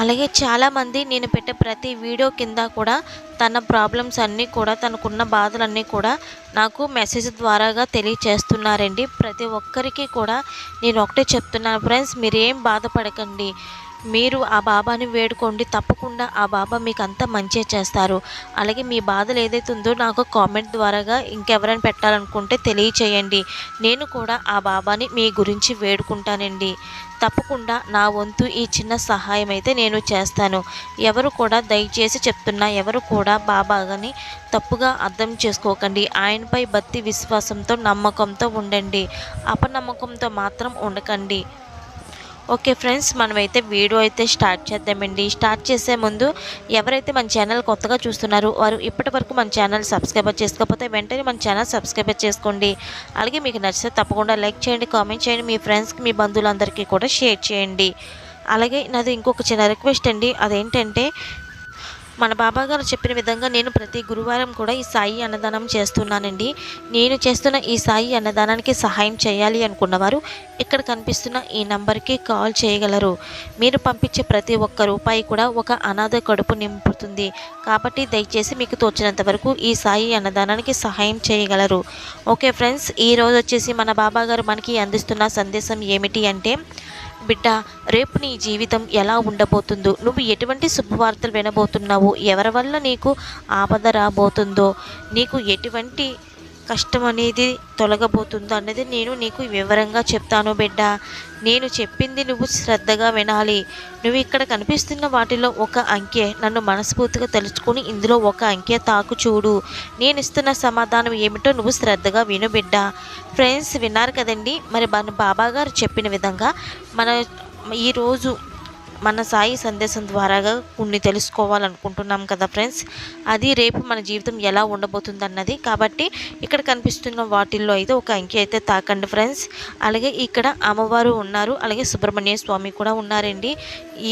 అలాగే చాలామంది నేను పెట్టే ప్రతి వీడియో కింద కూడా తన ప్రాబ్లమ్స్ అన్నీ కూడా తనకున్న బాధలన్నీ కూడా నాకు మెసేజ్ ద్వారాగా తెలియచేస్తున్నారండి. ప్రతి ఒక్కరికి కూడా నేను ఒకటే చెప్తున్నాను ఫ్రెండ్స్ మీరు ఏం బాధపడకండి. మీరు ఆ బాబాని వేడుకోండి తప్పకుండా ఆ బాబా మీకు అంతా మంచిగా చేస్తారు. అలాగే మీ బాధలు ఏదైతే ఉందో నాకు కామెంట్ ద్వారాగా ఇంకెవరైనా పెట్టాలనుకుంటే తెలియచేయండి. నేను కూడా ఆ బాబాని మీ గురించి వేడుకుంటానండి. తప్పకుండా నా వంతు ఈ చిన్న సహాయం అయితే నేను చేస్తాను. ఎవరు కూడా దయచేసి చెప్తున్నా ఎవరు కూడా బాబాగాని తప్పుగా అర్థం చేసుకోకండి. ఆయనపై భక్తి విశ్వాసంతో నమ్మకంతో ఉండండి. అపనమ్మకంతో మాత్రం ఉండకండి. ఓకే ఫ్రెండ్స్ మనమైతే వీడియో అయితే స్టార్ట్ చేద్దామండి. స్టార్ట్ చేసే ముందు ఎవరైతే మన ఛానల్ కొత్తగా చూస్తున్నారో వారు ఇప్పటి వరకు మన ఛానల్ సబ్స్క్రైబ్ చేసుకోకపోతే వెంటనే మన ఛానల్ సబ్స్క్రైబ్ చేసుకోండి. అలాగే మీకు నచ్చితే తప్పకుండా లైక్ చేయండి కామెంట్ చేయండి మీ ఫ్రెండ్స్కి మీ బంధువులందరికీ కూడా షేర్ చేయండి. అలాగే నాది ఇంకొక చిన్న రిక్వెస్ట్ అండి. అదేంటంటే మన బాబా గారు చెప్పిన విధంగా నేను ప్రతి గురువారం కూడా ఈ సాయి అన్నదానం చేస్తున్నానండి. నేను చేస్తున్న ఈ సాయి అన్నదానానికి సహాయం చేయాలి అనుకున్నవారు ఇక్కడ కనిపిస్తున్న ఈ నంబర్కి కాల్ చేయగలరు. మీరు పంపించే ప్రతి ఒక్క రూపాయి కూడా ఒక అనాథ కడుపు నింపుతుంది. కాబట్టి దయచేసి మీకు తోచినంత వరకు ఈ సాయి అన్నదానానికి సహాయం చేయగలరు. ఓకే ఫ్రెండ్స్ ఈ రోజు వచ్చేసి మన బాబా గారు మనకి అందిస్తున్న సందేశం ఏమిటి అంటే బిడ్డ రేపు నీ జీవితం ఎలా ఉండబోతుందో నువ్వు ఎటువంటి శుభవార్తలు వినబోతున్నావు ఎవరి వల్ల నీకు ఆపద రాబోతుందో నీకు ఎటువంటి కష్టం అనేది తొలగబోతుందో అన్నది నేను నీకు వివరంగా చెప్తాను బిడ్డ. నేను చెప్పింది నువ్వు శ్రద్ధగా వినాలి. నువ్వు ఇక్కడ కనిపిస్తున్న వాటిలో ఒక అంకె నన్ను మనస్ఫూర్తిగా తెలుసుకొని ఇందులో ఒక అంకె తాకు చూడు. నేను ఇస్తున్న సమాధానం ఏమిటో నువ్వు శ్రద్ధగా విను బిడ్డ. ఫ్రెండ్స్ విన్నారు కదండి? మరి మన బాబా గారు చెప్పిన విధంగా మన ఈరోజు మన సాయి సందేశం ద్వారాగా కొన్ని తెలుసుకోవాలనుకుంటున్నాం కదా ఫ్రెండ్స్. అది రేపు మన జీవితం ఎలా ఉండబోతుంది అన్నది కాబట్టి ఇక్కడ కనిపిస్తున్న వాటిల్లో అయితే ఒక అంకె అయితే తాకండి ఫ్రెండ్స్. అలాగే ఇక్కడ అమ్మవారు ఉన్నారు. అలాగే సుబ్రహ్మణ్య స్వామి కూడా ఉన్నారండి.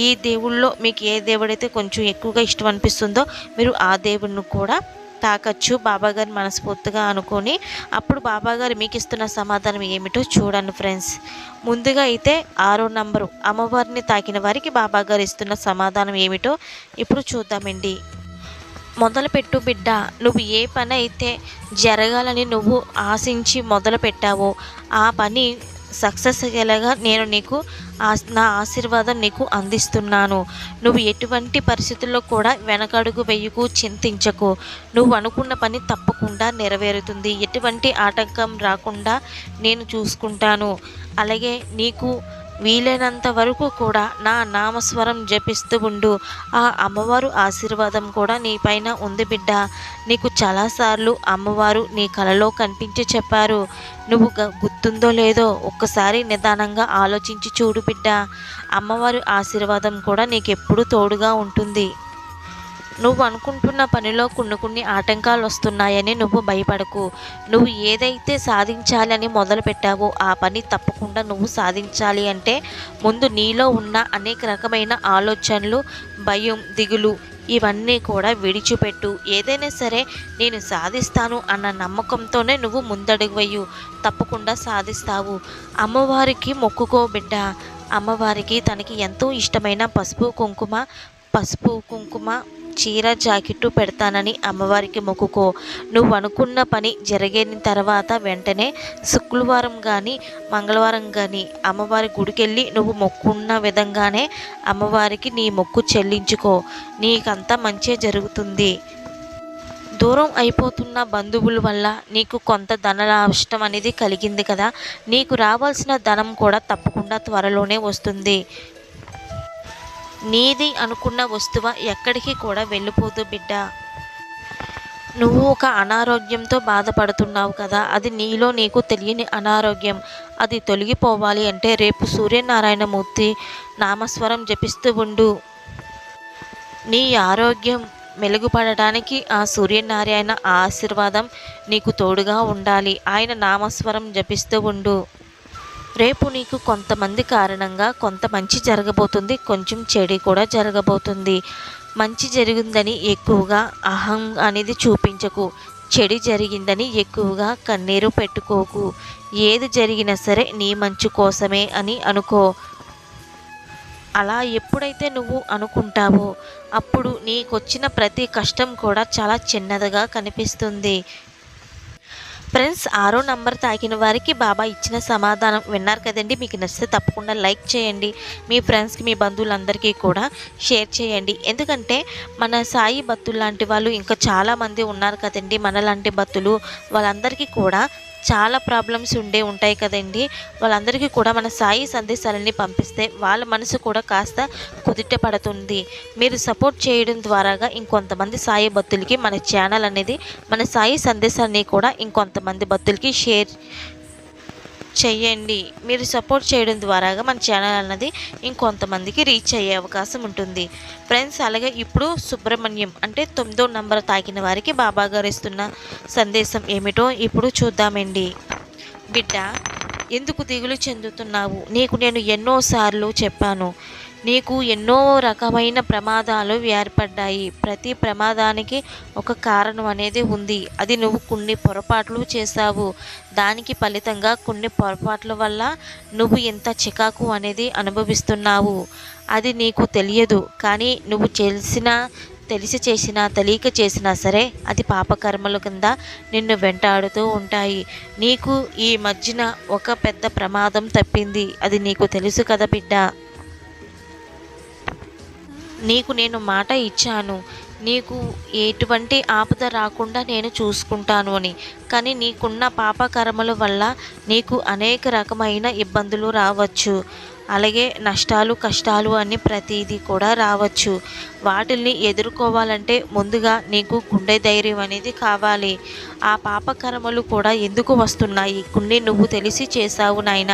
ఈ దేవుళ్ళలో మీకు ఏ దేవుడైతే కొంచెం ఎక్కువగా ఇష్టం అనిపిస్తుందో మీరు ఆ దేవుడిని కూడా తాకచ్చు. బాబాగారిని మనస్ఫూర్తిగా అనుకొని అప్పుడు బాబాగారు మీకు ఇస్తున్న సమాధానం ఏమిటో చూడండి ఫ్రెండ్స్. ముందుగా అయితే ఆరో నంబరు అమ్మవారిని తాకిన వారికి బాబాగారు ఇస్తున్న సమాధానం ఏమిటో ఇప్పుడు చూద్దామండి. మొదలుపెట్టు బిడ్డ నువ్వు ఏ పని అయితే జరగాలని నువ్వు ఆశించి మొదలు పెట్టావో ఆ పని సక్సెస్ అయ్యేలాగా నేను నీకు నా ఆశీర్వాదం నీకు అందిస్తున్నాను. నువ్వు ఎటువంటి పరిస్థితుల్లో కూడా వెనకడుగు వెయ్యకు చింతించకు. నువ్వు అనుకున్న పని తప్పకుండా నెరవేరుతుంది. ఎటువంటి ఆటంకం రాకుండా నేను చూసుకుంటాను. అలాగే నీకు వీలైనంత వరకు కూడా నా నామస్వరం జపిస్తూ ఉండు. ఆ అమ్మవారు ఆశీర్వాదం కూడా నీ పైన ఉంది బిడ్డ. నీకు చాలాసార్లు అమ్మవారు నీ కలలో కనిపించి చెప్పారు. నువ్వు గ- గుర్తుందో లేదో ఒక్కసారి నిదానంగా ఆలోచించి చూడు బిడ్డ. అమ్మవారి ఆశీర్వాదం కూడా నీకెప్పుడు తోడుగా ఉంటుంది. నువ్వు అనుకుంటున్న పనిలో కొన్ని కొన్ని ఆటంకాలు వస్తున్నాయని నువ్వు భయపడకు. నువ్వు ఏదైతే సాధించాలని మొదలు పెట్టావో ఆ పని తప్పకుండా నువ్వు సాధించాలి అంటే ముందు నీలో ఉన్న అనేక రకమైన ఆలోచనలు భయం దిగులు ఇవన్నీ కూడా విడిచిపెట్టు. ఏదైనా సరే నేను సాధిస్తాను అన్న నమ్మకంతోనే నువ్వు ముందడుగు తప్పకుండా సాధిస్తావు. అమ్మవారికి మొక్కుకో బిడ్డ. అమ్మవారికి తనకి ఎంతో ఇష్టమైన పసుపు కుంకుమ పసుపు కుంకుమ చీర జాకెట్టు పెడతానని అమ్మవారికి మొక్కుకో. నువ్వు అనుకున్న పని జరిగిన తర్వాత వెంటనే శుక్రవారం కానీ మంగళవారం కానీ అమ్మవారి గుడికెళ్ళి నువ్వు మొక్కున్న విధంగానే అమ్మవారికి నీ మొక్కు చెల్లించుకో. నీకంతా మంచి జరుగుతుంది. దూరం అయిపోతున్న బంధువుల వల్ల నీకు కొంత ధన నష్టం అనేది కలిగింది కదా. నీకు రావాల్సిన ధనం కూడా తప్పకుండా త్వరలోనే వస్తుంది. నీది అనుకున్న వస్తువ ఎక్కడికి కూడా వెళ్ళిపోదు బిడ్డ. నువ్వు ఒక అనారోగ్యంతో బాధపడుతున్నావు కదా అది నీలో నీకు తెలియని అనారోగ్యం. అది తొలగిపోవాలి అంటే రేపు సూర్యనారాయణమూర్తి నామస్వరం జపిస్తూ ఉండు. నీ ఆరోగ్యం మెరుగుపడడానికి ఆ సూర్యనారాయణ ఆశీర్వాదం నీకు తోడుగా ఉండాలి. ఆయన నామస్వరం జపిస్తూ ఉండు. రేపు నీకు కొంతమంది కారణంగా కొంత మంచి జరగబోతుంది కొంచెం చెడు కూడా జరగబోతుంది. మంచి జరిగిందని ఎక్కువగా అహం అనేది చూపించకు. చెడు జరిగిందని ఎక్కువగా కన్నీరు పెట్టుకోకు. ఏది జరిగినా సరే నీ మంచి కోసమే అని అనుకో. అలా ఎప్పుడైతే నువ్వు అనుకుంటావో అప్పుడు నీకొచ్చిన ప్రతి కష్టం కూడా చాలా చిన్నదిగా కనిపిస్తుంది. ఫ్రెండ్స్ ఆరో నంబర్ తాకిన వారికి బాబా ఇచ్చిన సమాధానం విన్నారు కదండి. మీకు నచ్చితే తప్పకుండా లైక్ చేయండి. మీ ఫ్రెండ్స్కి మీ బంధువులందరికీ కూడా షేర్ చేయండి. ఎందుకంటే మన సాయి భక్తులు లాంటి వాళ్ళు ఇంకా చాలామంది ఉన్నారు కదండి. మనలాంటి భక్తులు వాళ్ళందరికీ కూడా చాలా ప్రాబ్లమ్స్ ఉండే ఉంటాయి కదండి. వాళ్ళందరికీ కూడా మన సాయి సందేశాలని పంపిస్తే వాళ్ళ మనసు కూడా కాస్త కుదిట పడుతుంది. మీరు సపోర్ట్ చేయడం ద్వారాగా ఇంకొంతమంది సాయి భక్తులకి మన ఛానల్ అనేది మన సాయి సందేశాన్ని కూడా ఇంకొంతమంది భక్తులకి షేర్ చేయండి. మీరు సపోర్ట్ చేయడం ద్వారాగా మన ఛానల్ అన్నది ఇంకొంతమందికి రీచ్ అయ్యే అవకాశం ఉంటుంది. ఫ్రెండ్స్ అలాగే ఇప్పుడు సుబ్రహ్మణ్యం అంటే తొమ్మిదో నంబర్ తాకిన వారికి బాబా గారు ఇస్తున్న సందేశం ఏమిటో ఇప్పుడు చూద్దామండి. బిడ్డ ఎందుకు దిగులు చెందుతున్నావు? నీకు నేను ఎన్నోసార్లు చెప్పాను. నీకు ఎన్నో రకమైన ప్రమాదాలు ఏర్పడ్డాయి. ప్రతి ప్రమాదానికి ఒక కారణం అనేది ఉంది. అది నువ్వు కొన్ని పొరపాట్లు చేశావు. దానికి ఫలితంగా కొన్ని పొరపాట్ల వల్ల నువ్వు ఇంత చికాకు అనేది అనుభవిస్తున్నావు. అది నీకు తెలియదు. కానీ నువ్వు చేసిన తెలిసి చేసినా తెలియక చేసినా సరే అది పాపకర్మల కింద నిన్ను వెంటాడుతూ ఉంటాయి. నీకు ఈ మధ్యన ఒక పెద్ద ప్రమాదం తప్పింది. అది నీకు తెలుసు కదా బిడ్డ. నీకు నేను మాట ఇచ్చాను. నీకు ఎటువంటి ఆపద రాకుండా నేను చూసుకుంటాను అని. కానీ నీకున్న పాపకర్మల వల్ల నీకు అనేక రకమైన ఇబ్బందులు రావచ్చు. అలాగే నష్టాలు కష్టాలు అని ప్రతిదీ కూడా రావచ్చు. వాటిల్ని ఎదుర్కోవాలంటే ముందుగా నీకు గుండె ధైర్యం అనేది కావాలి. ఆ పాపకర్మలు కూడా ఎందుకు వస్తున్నాయి? కొన్ని నువ్వు తెలిసి చేసావు నాయన.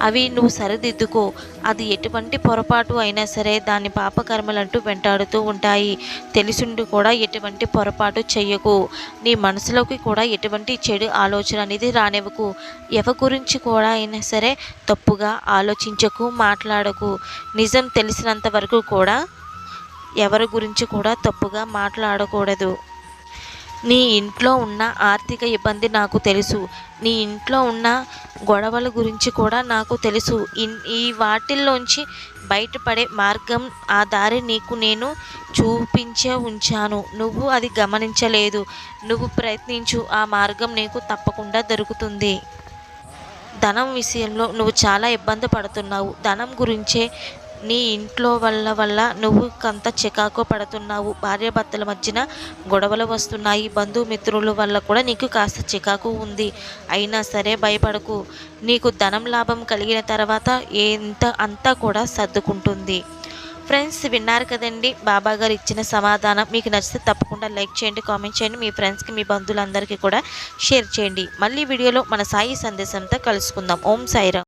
అవి నువ్వు సరిదిద్దుకో. అది ఎటువంటి పొరపాటు అయినా సరే దాని పాపకర్మలంటూ వెంటాడుతూ ఉంటాయి. తెలిసిండు కూడా ఎటువంటి పొరపాటు చెయ్యకు. నీ మనసులోకి కూడా ఎటువంటి చెడు ఆలోచన అనేది రానివ్వకు. ఎవ గురించి కూడా అయినా సరే తప్పుగా ఆలోచించకు మాట్లాడకు. నిజం తెలిసినంత వరకు కూడా ఎవరి గురించి కూడా తప్పుగా మాట్లాడకూడదు. నీ ఇంట్లో ఉన్న ఆర్థిక ఇబ్బంది నాకు తెలుసు. నీ ఇంట్లో ఉన్న గొడవల గురించి కూడా నాకు తెలుసు. ఇన్- ఈ వాటిల్లోంచి బయటపడే మార్గం ఆ దారి నీకు నేను చూపించే ఉంచాను. నువ్వు అది గమనించలేదు. నువ్వు ప్రయత్నించు. ఆ మార్గం నీకు తప్పకుండా దొరుకుతుంది. ధనం విషయంలో నువ్వు చాలా ఇబ్బంది పడుతున్నావు. ధనం గురించే నీ ఇంట్లో వల్ల వల్ల నువ్వు కొంత చికాకు పడుతున్నావు. భార్యాభర్తల మధ్యన గొడవలు వస్తున్నాయి. బంధుమిత్రుల వల్ల కూడా నీకు కాస్త చికాకు ఉంది. అయినా సరే భయపడకు. నీకు ధనం లాభం కలిగిన తర్వాత ఎంత అంతా కూడా సర్దుకుంటుంది. ఫ్రెండ్స్ విన్నారు కదండి బాబా గారు ఇచ్చిన సమాధానం. మీకు నచ్చితే తప్పకుండా లైక్ చేయండి కామెంట్ చేయండి. మీ ఫ్రెండ్స్కి మీ బంధువులందరికీ కూడా షేర్ చేయండి. మళ్ళీ వీడియోలో మన సాయి సందేశంతో కలుసుకుందాం. ఓం సాయిరామ్.